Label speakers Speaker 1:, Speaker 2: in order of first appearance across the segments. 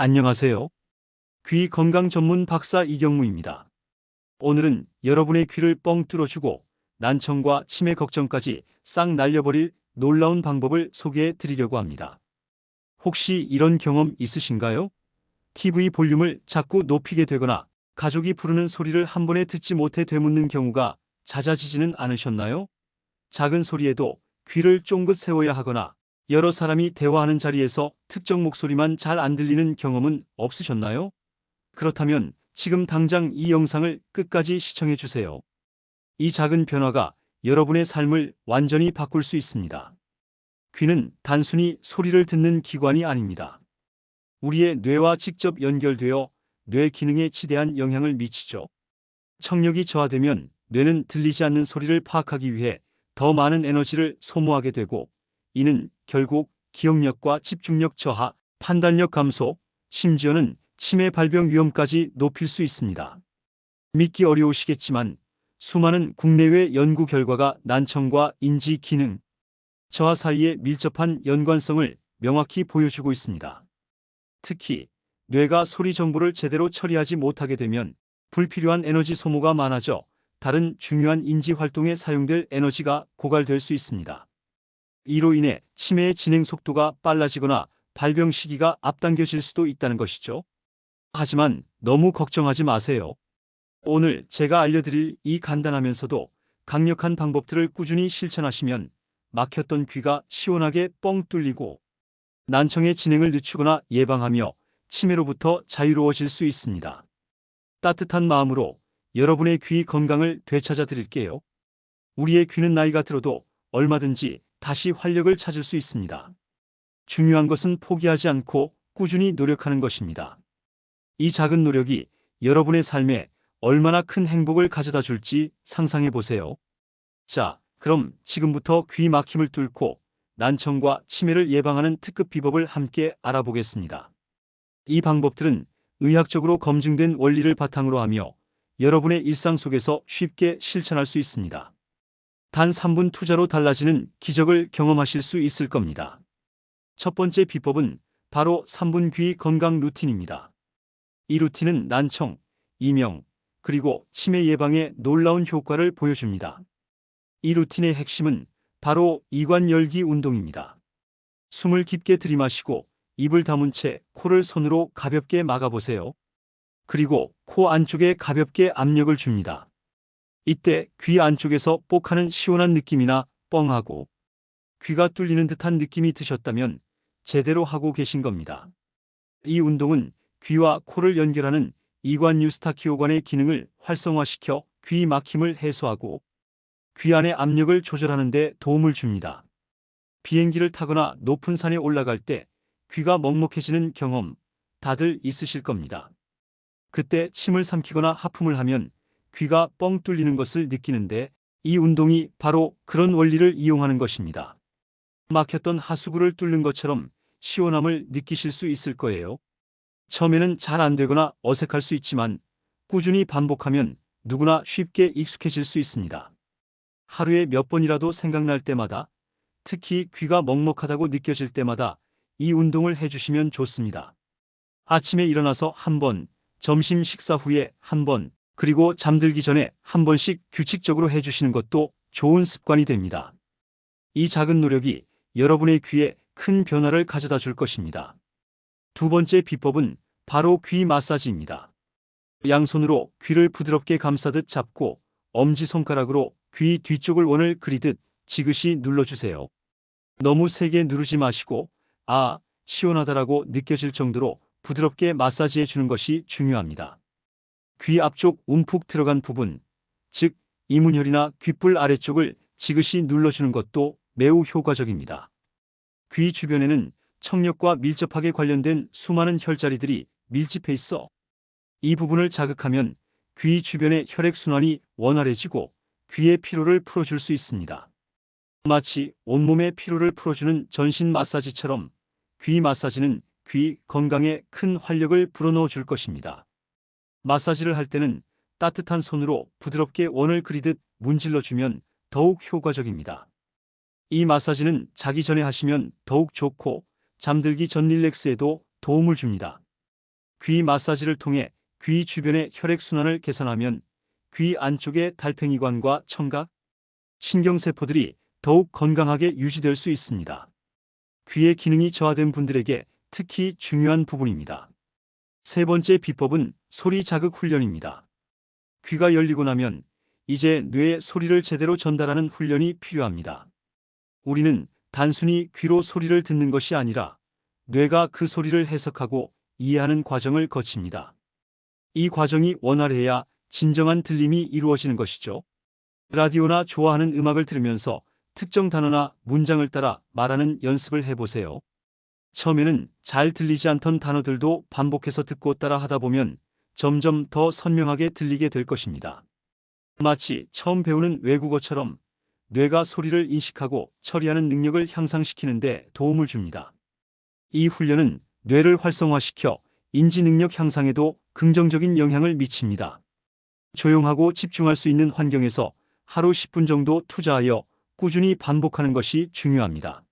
Speaker 1: 안녕하세요. 귀 건강 전문 박사 이경무입니다. 오늘은 여러분의 귀를 뻥 뚫어주고 난청과 치매 걱정까지 싹 날려버릴 놀라운 방법을 소개해 드리려고 합니다. 혹시 이런 경험 있으신가요? TV 볼륨을 자꾸 높이게 되거나 가족이 부르는 소리를 한 번에 듣지 못해 되묻는 경우가 잦아지지는 않으셨나요? 작은 소리에도 귀를 쫑긋 세워야 하거나 여러 사람이 대화하는 자리에서 특정 목소리만 잘 안 들리는 경험은 없으셨나요? 그렇다면 지금 당장 이 영상을 끝까지 시청해 주세요. 이 작은 변화가 여러분의 삶을 완전히 바꿀 수 있습니다. 귀는 단순히 소리를 듣는 기관이 아닙니다. 우리의 뇌와 직접 연결되어 뇌 기능에 지대한 영향을 미치죠. 청력이 저하되면 뇌는 들리지 않는 소리를 파악하기 위해 더 많은 에너지를 소모하게 되고 이는 결국 기억력과 집중력 저하, 판단력 감소, 심지어는 치매 발병 위험까지 높일 수 있습니다. 믿기 어려우시겠지만 수많은 국내외 연구 결과가 난청과 인지 기능, 저하 사이의 밀접한 연관성을 명확히 보여주고 있습니다. 특히 뇌가 소리 정보를 제대로 처리하지 못하게 되면 불필요한 에너지 소모가 많아져 다른 중요한 인지 활동에 사용될 에너지가 고갈될 수 있습니다. 이로 인해 치매의 진행 속도가 빨라지거나 발병 시기가 앞당겨질 수도 있다는 것이죠. 하지만 너무 걱정하지 마세요. 오늘 제가 알려드릴 이 간단하면서도 강력한 방법들을 꾸준히 실천하시면 막혔던 귀가 시원하게 뻥 뚫리고 난청의 진행을 늦추거나 예방하며 치매로부터 자유로워질 수 있습니다. 따뜻한 마음으로 여러분의 귀 건강을 되찾아 드릴게요. 우리의 귀는 나이가 들어도 얼마든지 다시 활력을 찾을 수 있습니다. 중요한 것은 포기하지 않고 꾸준히 노력하는 것입니다. 이 작은 노력이 여러분의 삶에 얼마나 큰 행복을 가져다 줄지 상상해 보세요. 자, 그럼 지금부터 귀 막힘을 뚫고 난청과 치매를 예방하는 특급 비법을 함께 알아보겠습니다. 이 방법들은 의학적으로 검증된 원리를 바탕으로 하며 여러분의 일상 속에서 쉽게 실천할 수 있습니다. 단 3분 투자로 달라지는 기적을 경험하실 수 있을 겁니다. 첫 번째 비법은 바로 3분 귀 건강 루틴입니다. 이 루틴은 난청, 이명, 그리고 치매 예방에 놀라운 효과를 보여줍니다. 이 루틴의 핵심은 바로 이관 열기 운동입니다. 숨을 깊게 들이마시고 입을 다문 채 코를 손으로 가볍게 막아보세요. 그리고 코 안쪽에 가볍게 압력을 줍니다. 이때 귀 안쪽에서 뽁하는 시원한 느낌이나 뻥하고 귀가 뚫리는 듯한 느낌이 드셨다면 제대로 하고 계신 겁니다. 이 운동은 귀와 코를 연결하는 이관 유스타키오관의 기능을 활성화시켜 귀 막힘을 해소하고 귀 안의 압력을 조절하는 데 도움을 줍니다. 비행기를 타거나 높은 산에 올라갈 때 귀가 먹먹해지는 경험 다들 있으실 겁니다. 그때 침을 삼키거나 하품을 하면 귀가 뻥 뚫리는 것을 느끼는데 이 운동이 바로 그런 원리를 이용하는 것입니다. 막혔던 하수구를 뚫는 것처럼 시원함을 느끼실 수 있을 거예요. 처음에는 잘 안 되거나 어색할 수 있지만 꾸준히 반복하면 누구나 쉽게 익숙해질 수 있습니다. 하루에 몇 번이라도 생각날 때마다 특히 귀가 먹먹하다고 느껴질 때마다 이 운동을 해주시면 좋습니다. 아침에 일어나서 한 번, 점심 식사 후에 한 번, 그리고 잠들기 전에 한 번씩 규칙적으로 해주시는 것도 좋은 습관이 됩니다. 이 작은 노력이 여러분의 귀에 큰 변화를 가져다 줄 것입니다. 두 번째 비법은 바로 귀 마사지입니다. 양손으로 귀를 부드럽게 감싸듯 잡고 엄지손가락으로 귀 뒤쪽을 원을 그리듯 지그시 눌러주세요. 너무 세게 누르지 마시고 아, 시원하다라고 느껴질 정도로 부드럽게 마사지해 주는 것이 중요합니다. 귀 앞쪽 움푹 들어간 부분, 즉 이문혈이나 귓불 아래쪽을 지그시 눌러주는 것도 매우 효과적입니다. 귀 주변에는 청력과 밀접하게 관련된 수많은 혈자리들이 밀집해 있어 이 부분을 자극하면 귀 주변의 혈액순환이 원활해지고 귀의 피로를 풀어줄 수 있습니다. 마치 온몸의 피로를 풀어주는 전신 마사지처럼 귀 마사지는 귀 건강에 큰 활력을 불어넣어 줄 것입니다. 마사지를 할 때는 따뜻한 손으로 부드럽게 원을 그리듯 문질러 주면 더욱 효과적입니다. 이 마사지는 자기 전에 하시면 더욱 좋고 잠들기 전 릴렉스에도 도움을 줍니다. 귀 마사지를 통해 귀 주변의 혈액순환을 개선하면 귀 안쪽의 달팽이관과 청각, 신경세포들이 더욱 건강하게 유지될 수 있습니다. 귀의 기능이 저하된 분들에게 특히 중요한 부분입니다. 세 번째 비법은 소리 자극 훈련입니다. 귀가 열리고 나면 이제 뇌에 소리를 제대로 전달하는 훈련이 필요합니다. 우리는 단순히 귀로 소리를 듣는 것이 아니라 뇌가 그 소리를 해석하고 이해하는 과정을 거칩니다. 이 과정이 원활해야 진정한 들림이 이루어지는 것이죠. 라디오나 좋아하는 음악을 들으면서 특정 단어나 문장을 따라 말하는 연습을 해보세요. 처음에는 잘 들리지 않던 단어들도 반복해서 듣고 따라 하다 보면 점점 더 선명하게 들리게 될 것입니다. 마치 처음 배우는 외국어처럼 뇌가 소리를 인식하고 처리하는 능력을 향상시키는데 도움을 줍니다. 이 훈련은 뇌를 활성화시켜 인지 능력 향상에도 긍정적인 영향을 미칩니다. 조용하고 집중할 수 있는 환경에서 하루 10분 정도 투자하여 꾸준히 반복하는 것이 중요합니다.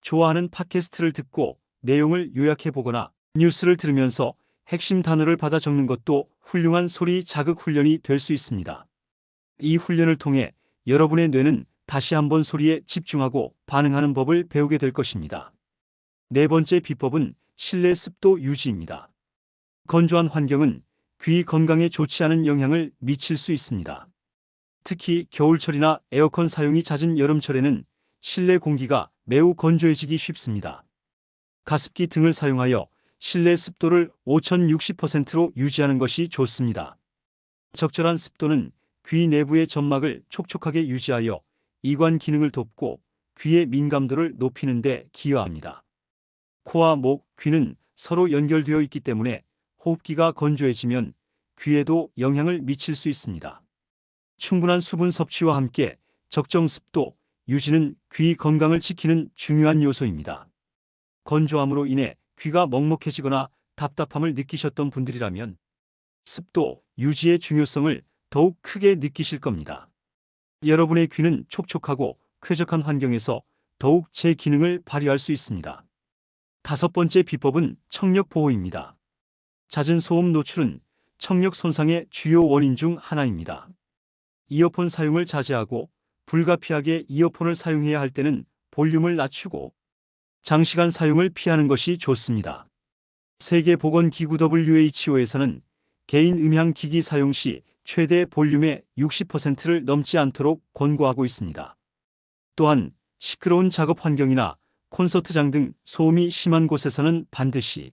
Speaker 1: 좋아하는 팟캐스트를 듣고 내용을 요약해 보거나 뉴스를 들으면서 핵심 단어를 받아 적는 것도 훌륭한 소리 자극 훈련이 될 수 있습니다. 이 훈련을 통해 여러분의 뇌는 다시 한번 소리에 집중하고 반응하는 법을 배우게 될 것입니다. 네 번째 비법은 실내 습도 유지입니다. 건조한 환경은 귀 건강에 좋지 않은 영향을 미칠 수 있습니다. 특히 겨울철이나 에어컨 사용이 잦은 여름철에는 실내 공기가 매우 건조해지기 쉽습니다. 가습기 등을 사용하여 실내 습도를 5060%로 유지하는 것이 좋습니다. 적절한 습도는 귀 내부의 점막을 촉촉하게 유지하여 이관 기능을 돕고 귀의 민감도를 높이는 데 기여합니다. 코와 목, 귀는 서로 연결되어 있기 때문에 호흡기가 건조해지면 귀에도 영향을 미칠 수 있습니다. 충분한 수분 섭취와 함께 적정 습도 유지는 귀 건강을 지키는 중요한 요소입니다. 건조함으로 인해 귀가 먹먹해지거나 답답함을 느끼셨던 분들이라면 습도 유지의 중요성을 더욱 크게 느끼실 겁니다. 여러분의 귀는 촉촉하고 쾌적한 환경에서 더욱 제 기능을 발휘할 수 있습니다. 다섯 번째 비법은 청력 보호입니다. 잦은 소음 노출은 청력 손상의 주요 원인 중 하나입니다. 이어폰 사용을 자제하고 불가피하게 이어폰을 사용해야 할 때는 볼륨을 낮추고 장시간 사용을 피하는 것이 좋습니다. 세계보건기구 WHO에서는 개인 음향 기기 사용 시 최대 볼륨의 60%를 넘지 않도록 권고하고 있습니다. 또한 시끄러운 작업 환경이나 콘서트장 등 소음이 심한 곳에서는 반드시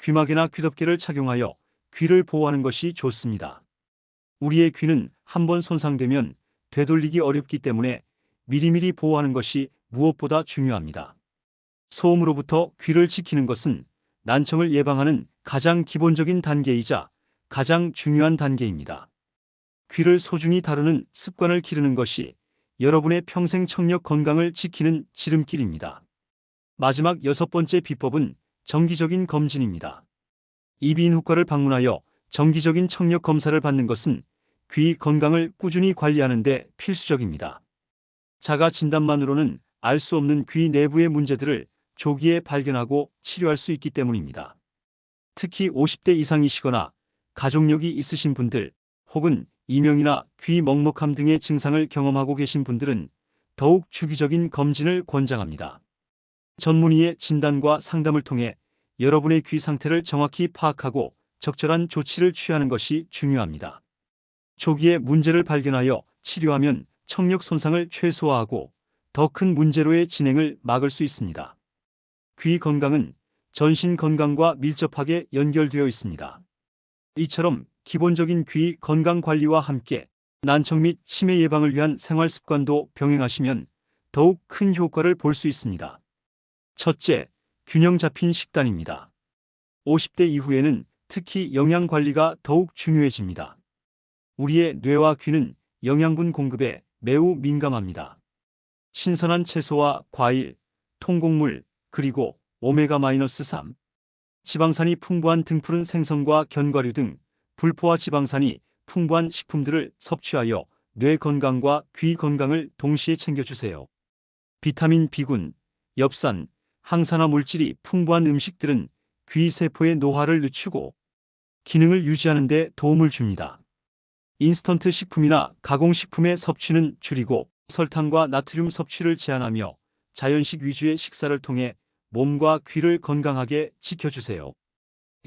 Speaker 1: 귀마개나 귀덮개를 착용하여 귀를 보호하는 것이 좋습니다. 우리의 귀는 한 번 손상되면 되돌리기 어렵기 때문에 미리미리 보호하는 것이 무엇보다 중요합니다. 소음으로부터 귀를 지키는 것은 난청을 예방하는 가장 기본적인 단계이자 가장 중요한 단계입니다. 귀를 소중히 다루는 습관을 기르는 것이 여러분의 평생 청력 건강을 지키는 지름길입니다. 마지막 여섯 번째 비법은 정기적인 검진입니다. 이비인후과를 방문하여 정기적인 청력 검사를 받는 것은 귀 건강을 꾸준히 관리하는 데 필수적입니다. 자가 진단만으로는 알 수 없는 귀 내부의 문제들을 조기에 발견하고 치료할 수 있기 때문입니다. 특히 50대 이상이시거나 가족력이 있으신 분들 혹은 이명이나 귀 먹먹함 등의 증상을 경험하고 계신 분들은 더욱 주기적인 검진을 권장합니다. 전문의의 진단과 상담을 통해 여러분의 귀 상태를 정확히 파악하고 적절한 조치를 취하는 것이 중요합니다. 조기에 문제를 발견하여 치료하면 청력 손상을 최소화하고 더 큰 문제로의 진행을 막을 수 있습니다. 귀 건강은 전신 건강과 밀접하게 연결되어 있습니다. 이처럼 기본적인 귀 건강 관리와 함께 난청 및 치매 예방을 위한 생활 습관도 병행하시면 더욱 큰 효과를 볼 수 있습니다. 첫째, 균형 잡힌 식단입니다. 50대 이후에는 특히 영양 관리가 더욱 중요해집니다. 우리의 뇌와 귀는 영양분 공급에 매우 민감합니다. 신선한 채소와 과일, 통곡물, 그리고 오메가-3, 지방산이 풍부한 등푸른 생선과 견과류 등 불포화 지방산이 풍부한 식품들을 섭취하여 뇌 건강과 귀 건강을 동시에 챙겨주세요. 비타민 B군, 엽산, 항산화 물질이 풍부한 음식들은 귀 세포의 노화를 늦추고 기능을 유지하는 데 도움을 줍니다. 인스턴트 식품이나 가공식품의 섭취는 줄이고 설탕과 나트륨 섭취를 제한하며 자연식 위주의 식사를 통해 몸과 귀를 건강하게 지켜주세요.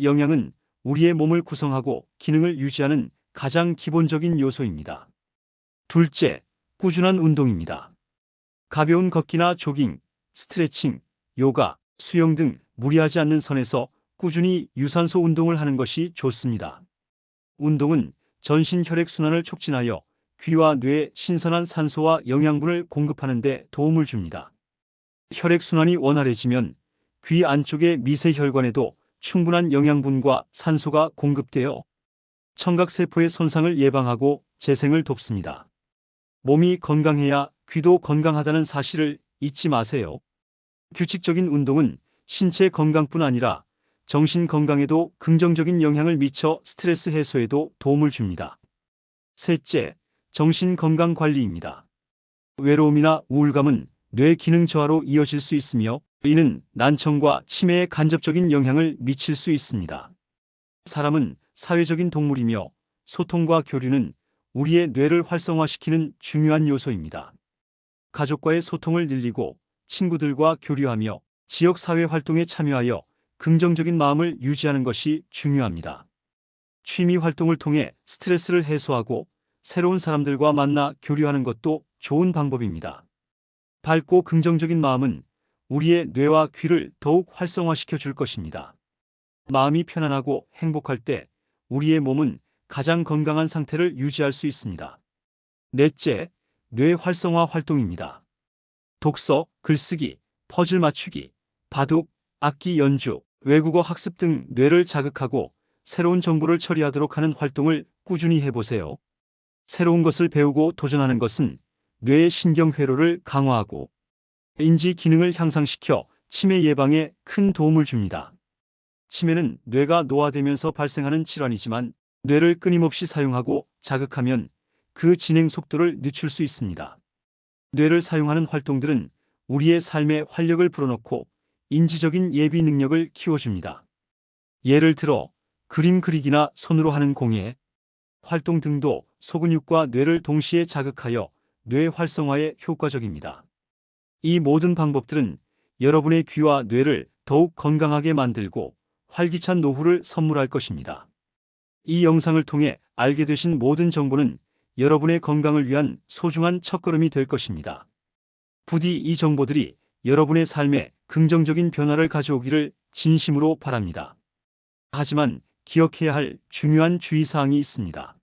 Speaker 1: 영양은 우리의 몸을 구성하고 기능을 유지하는 가장 기본적인 요소입니다. 둘째, 꾸준한 운동입니다. 가벼운 걷기나 조깅, 스트레칭, 요가, 수영 등 무리하지 않는 선에서 꾸준히 유산소 운동을 하는 것이 좋습니다. 운동은 전신 혈액순환을 촉진하여 귀와 뇌에 신선한 산소와 영양분을 공급하는 데 도움을 줍니다. 혈액순환이 원활해지면 귀 안쪽의 미세혈관에도 충분한 영양분과 산소가 공급되어 청각세포의 손상을 예방하고 재생을 돕습니다. 몸이 건강해야 귀도 건강하다는 사실을 잊지 마세요. 규칙적인 운동은 신체 건강뿐 아니라 정신 건강에도 긍정적인 영향을 미쳐 스트레스 해소에도 도움을 줍니다. 셋째, 정신 건강 관리입니다. 외로움이나 우울감은 뇌 기능 저하로 이어질 수 있으며 이는 난청과 치매에 간접적인 영향을 미칠 수 있습니다. 사람은 사회적인 동물이며 소통과 교류는 우리의 뇌를 활성화시키는 중요한 요소입니다. 가족과의 소통을 늘리고 친구들과 교류하며 지역사회 활동에 참여하여 긍정적인 마음을 유지하는 것이 중요합니다. 취미 활동을 통해 스트레스를 해소하고 새로운 사람들과 만나 교류하는 것도 좋은 방법입니다. 밝고 긍정적인 마음은 우리의 뇌와 귀를 더욱 활성화시켜 줄 것입니다. 마음이 편안하고 행복할 때 우리의 몸은 가장 건강한 상태를 유지할 수 있습니다. 넷째, 뇌 활성화 활동입니다. 독서, 글쓰기, 퍼즐 맞추기, 바둑, 악기 연주, 외국어 학습 등 뇌를 자극하고 새로운 정보를 처리하도록 하는 활동을 꾸준히 해보세요. 새로운 것을 배우고 도전하는 것은 뇌의 신경 회로를 강화하고 인지 기능을 향상시켜 치매 예방에 큰 도움을 줍니다. 치매는 뇌가 노화되면서 발생하는 질환이지만 뇌를 끊임없이 사용하고 자극하면 그 진행 속도를 늦출 수 있습니다. 뇌를 사용하는 활동들은 우리의 삶에 활력을 불어넣고 인지적인 예비 능력을 키워줍니다. 예를 들어 그림 그리기나 손으로 하는 공예, 활동 등도 소근육과 뇌를 동시에 자극하여 뇌 활성화에 효과적입니다. 이 모든 방법들은 여러분의 귀와 뇌를 더욱 건강하게 만들고 활기찬 노후를 선물할 것입니다. 이 영상을 통해 알게 되신 모든 정보는 여러분의 건강을 위한 소중한 첫걸음이 될 것입니다. 부디 이 정보들이 여러분의 삶에 긍정적인 변화를 가져오기를 진심으로 바랍니다. 하지만 기억해야 할 중요한 주의사항이 있습니다.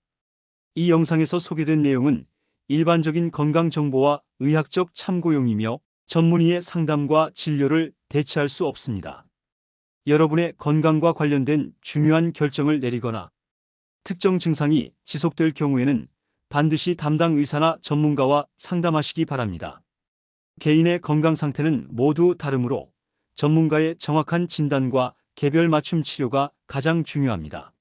Speaker 1: 이 영상에서 소개된 내용은 일반적인 건강 정보와 의학적 참고용이며 전문의의 상담과 진료를 대체할 수 없습니다. 여러분의 건강과 관련된 중요한 결정을 내리거나 특정 증상이 지속될 경우에는 반드시 담당 의사나 전문가와 상담하시기 바랍니다. 개인의 건강 상태는 모두 다르므로 전문가의 정확한 진단과 개별 맞춤 치료가 가장 중요합니다.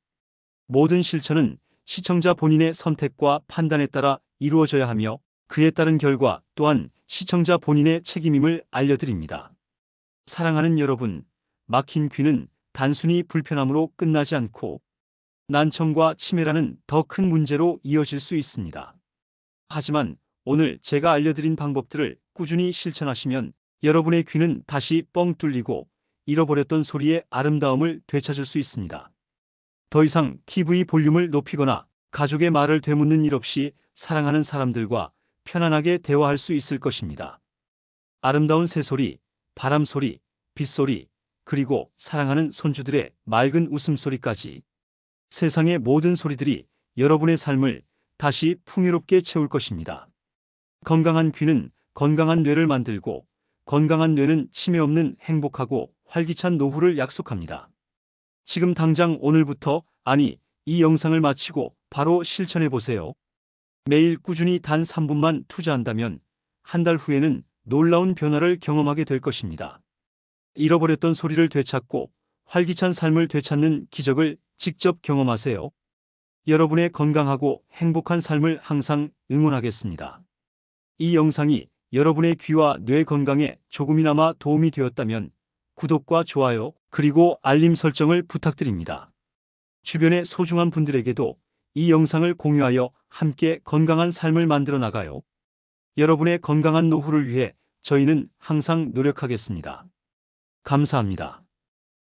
Speaker 1: 모든 실천은 시청자 본인의 선택과 판단에 따라 이루어져야 하며 그에 따른 결과 또한 시청자 본인의 책임임을 알려드립니다. 사랑하는 여러분, 막힌 귀는 단순히 불편함으로 끝나지 않고 난청과 치매라는 더 큰 문제로 이어질 수 있습니다. 하지만 오늘 제가 알려드린 방법들을 꾸준히 실천하시면 여러분의 귀는 다시 뻥 뚫리고 잃어버렸던 소리의 아름다움을 되찾을 수 있습니다. 더 이상 TV 볼륨을 높이거나 가족의 말을 되묻는 일 없이 사랑하는 사람들과 편안하게 대화할 수 있을 것입니다. 아름다운 새소리, 바람소리, 빗소리, 그리고 사랑하는 손주들의 맑은 웃음소리까지 세상의 모든 소리들이 여러분의 삶을 다시 풍요롭게 채울 것입니다. 건강한 귀는 건강한 뇌를 만들고 건강한 뇌는 치매 없는 행복하고 활기찬 노후를 약속합니다. 지금 당장 오늘부터 아니 이 영상을 마치고 바로 실천해 보세요. 매일 꾸준히 단 3분만 투자한다면 한 달 후에는 놀라운 변화를 경험하게 될 것입니다. 잃어버렸던 소리를 되찾고 활기찬 삶을 되찾는 기적을 직접 경험하세요. 여러분의 건강하고 행복한 삶을 항상 응원하겠습니다. 이 영상이 여러분의 귀와 뇌 건강에 조금이나마 도움이 되었다면 구독과 좋아요, 그리고 알림 설정을 부탁드립니다. 주변의 소중한 분들에게도 이 영상을 공유하여 함께 건강한 삶을 만들어 나가요. 여러분의 건강한 노후를 위해 저희는 항상 노력하겠습니다. 감사합니다.